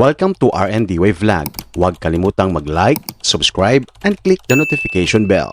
Welcome to RND Wave Vlog. Huwag kalimutang mag-like, subscribe, and click the notification bell.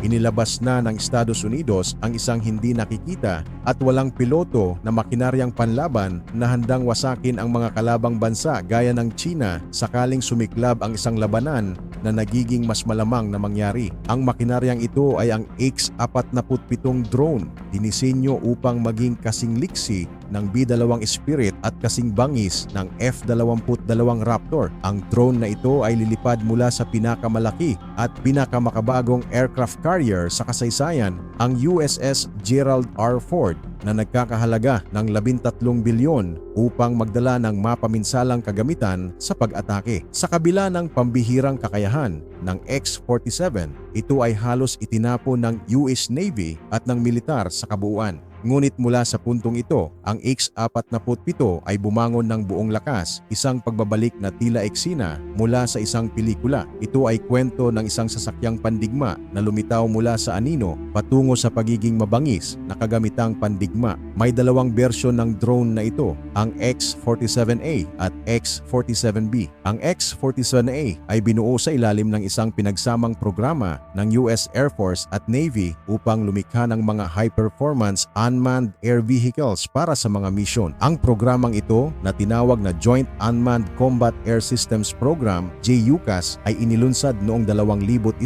Inilabas na ng Estados Unidos ang isang hindi nakikita at walang piloto na makinaryang panlaban na handang wasakin ang mga kalabang bansa gaya ng China sakaling sumiklab ang isang labanan na nagiging mas malamang na mangyari. Ang makinaryang ito ay ang X-47 drone, dinisenyo upang maging kasing liksi ng B-2 Spirit at kasing bangis ng F-22 Raptor. Ang drone na ito ay lilipad mula sa pinakamalaki at pinakamakabagong aircraft carrier sa kasaysayan, ang USS Gerald R. Ford na nagkakahalaga ng 13 bilyon upang magdala ng mapaminsalang kagamitan sa pag-atake. Sa kabila ng pambihirang kakayahan ng X-47, ito ay halos itinapon ng US Navy at ng militar sa kabuuan. Ngunit mula sa puntong ito, ang X-47 ay bumangon ng buong lakas, isang pagbabalik na tila eksina mula sa isang pelikula. Ito ay kwento ng isang sasakyang pandigma na lumitaw mula sa anino patungo sa pagiging mabangis na kagamitang pandigma. May dalawang bersyon ng drone na ito, ang X-47A at X-47B. Ang X-47A ay binuo sa ilalim ng isang pinagsamang programa ng US Air Force at Navy upang lumikha ng mga high-performance unmanned air vehicles para sa mga misyon. Ang programang ito na tinawag na Joint Unmanned Combat Air Systems Program, JUCAS, ay inilunsad noong 2001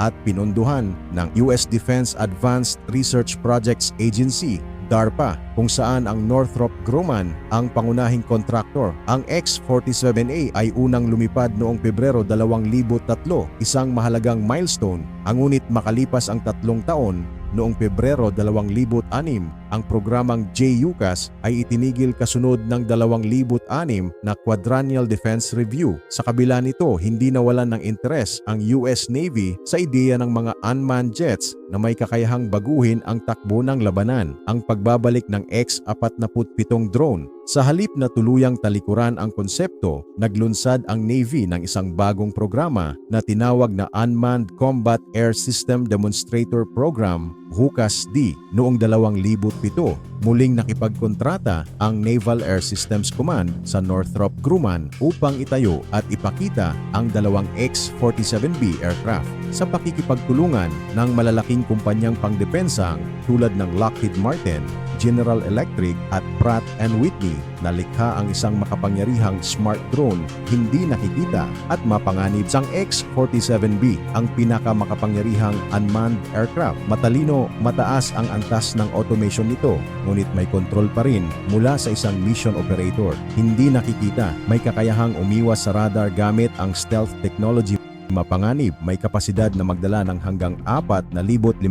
at pinondohan ng US Defense Advanced Research Projects Agency DARPA kung saan ang Northrop Grumman ang pangunahing kontraktor. Ang X-47A ay unang lumipad noong Pebrero 2003, isang mahalagang milestone. Ang ngunit makalipas ang tatlong taon, noong Pebrero 2006, ang programang JUCAS ay itinigil kasunod ng 2006 na Quadrennial Defense Review. Sa kabila nito, hindi nawalan ng interes ang US Navy sa ideya ng mga unmanned jets na may kakayahang baguhin ang takbo ng labanan. Ang pagbabalik ng X-47 drone sa halip na tuluyang talikuran ang konsepto, naglunsad ang Navy ng isang bagong programa na tinawag na Unmanned Combat Air System Demonstrator Program, HUCAS-D, noong 2007. Muling nakipagkontrata ang Naval Air Systems Command sa Northrop Grumman upang itayo at ipakita ang dalawang X-47B aircraft sa pakikipagtulungan ng malalaking kumpanyang pangdepensang tulad ng Lockheed Martin, General Electric at Pratt and Whitney na likha ang isang makapangyarihang smart drone hindi nakikita at mapanganib sang X-47B ang pinakamakapangyarihang unmanned aircraft. Matalino, mataas ang antas ng automation nito ngunit may control pa rin mula sa isang mission operator. Hindi nakikita, may kakayahang umiwas sa radar gamit ang stealth technology Mapanganib, may kapasidad na magdala ng hanggang 4,500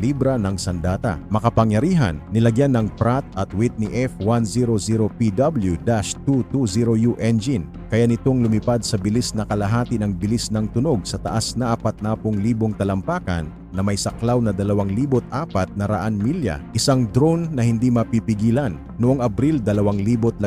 libra ng sandata. Makapangyarihan, nilagyan ng Pratt at Whitney F100PW-220U engine. Kaya nitong lumipad sa bilis na kalahati ng bilis ng tunog sa taas na 40,000 talampakan na may saklaw na 2,400 na raan milya. Isang drone na hindi mapipigilan. Noong Abril 2015,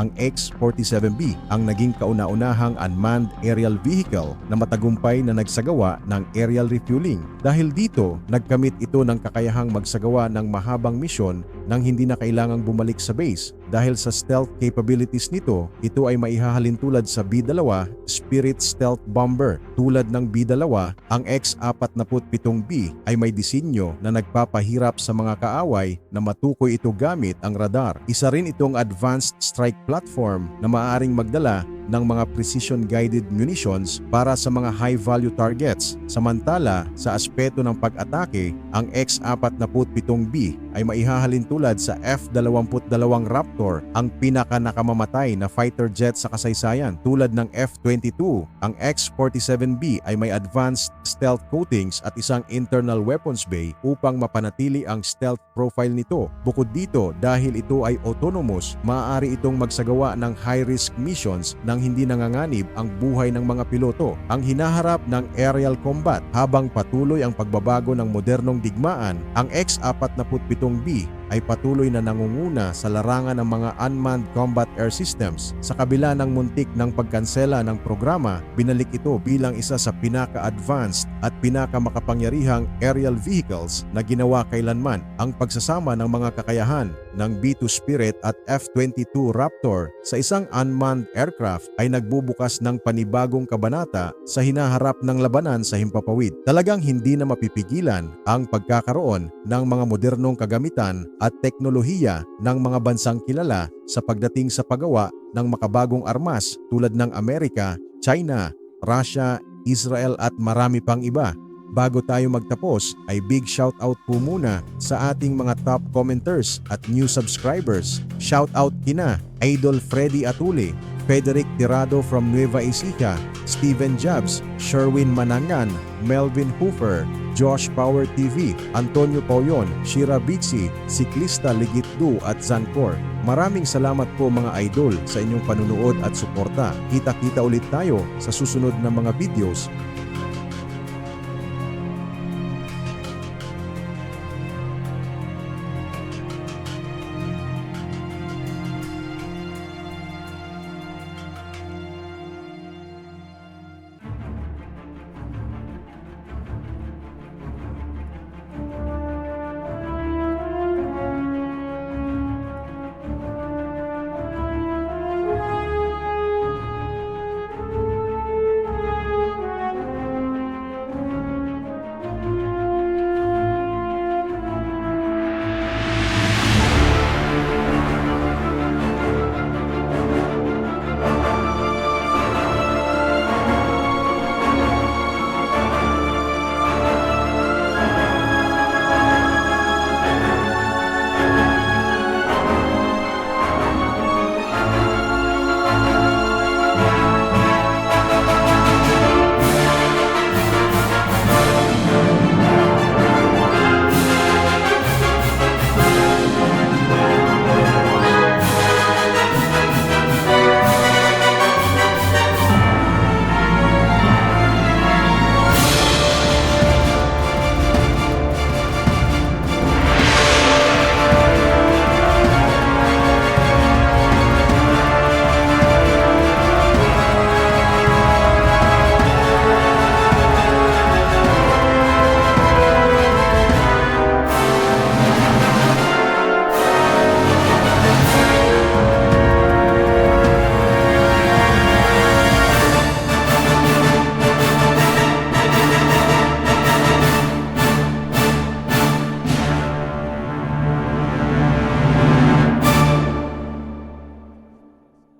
ang X-47B ang naging kauna-unahang unmanned aerial vehicle na matagumpay na nagsagawa ng aerial refueling. Dahil dito, nagkamit ito ng kakayahang magsagawa ng mahabang misyon nang hindi na kailangang bumalik sa base. Dahil sa stealth capabilities nito, ito ay maihahalin tulad sa B-2 Spirit Stealth Bomber. Tulad ng B-2, ang X-47B ay may disenyo na nagpapahirap sa mga kaaway na matukoy ito gamit ang radar. Isa rin itong advanced strike platform na maaaring magdala ng mga precision-guided munitions para sa mga high-value targets. Samantala, sa aspeto ng pag-atake, ang X-47B ay maihahalin tulad sa F-22 Raptor, ang pinaka-nakamamatay na fighter jet sa kasaysayan. Tulad ng F-22, ang X-47B ay may advanced stealth coatings at isang internal weapons bay upang mapanatili ang stealth profile nito. Bukod dito, dahil ito ay autonomous, maaari itong magsagawa ng high-risk missions ng hindi nanganganib ang buhay ng mga piloto. Ang hinaharap ng aerial combat habang patuloy ang pagbabago ng modernong digmaan, ang X-47B ay patuloy na nangunguna sa larangan ng mga unmanned combat air systems. Sa kabila ng muntik ng pagkansela ng programa, binalik ito bilang isa sa pinaka-advanced at pinaka-makapangyarihang aerial vehicles na ginawa kailanman. Ang pagsasama ng mga kakayahan ng B-2 Spirit at F-22 Raptor sa isang unmanned aircraft ay nagbubukas ng panibagong kabanata sa hinaharap ng labanan sa himpapawid. Talagang hindi na mapipigilan ang pagkakaroon ng mga modernong kagamitan at teknolohiya ng mga bansang kilala sa pagdating sa paggawa ng makabagong armas tulad ng Amerika, China, Russia, Israel at marami pang iba. Bago tayo magtapos ay big shout out po muna sa ating mga top commenters at new subscribers. Shout out kina Idol Freddy Atuli, Frederick Tirado from Nueva Ecija, Steven Jobs, Sherwin Manangan, Melvin Hooper, Josh Power TV, Antonio Pauyon, Shira Bitsi, Siklista Ligitdu at Zancor. Maraming salamat po mga idol sa inyong panunood at suporta. Kita-kita ulit tayo sa susunod na mga videos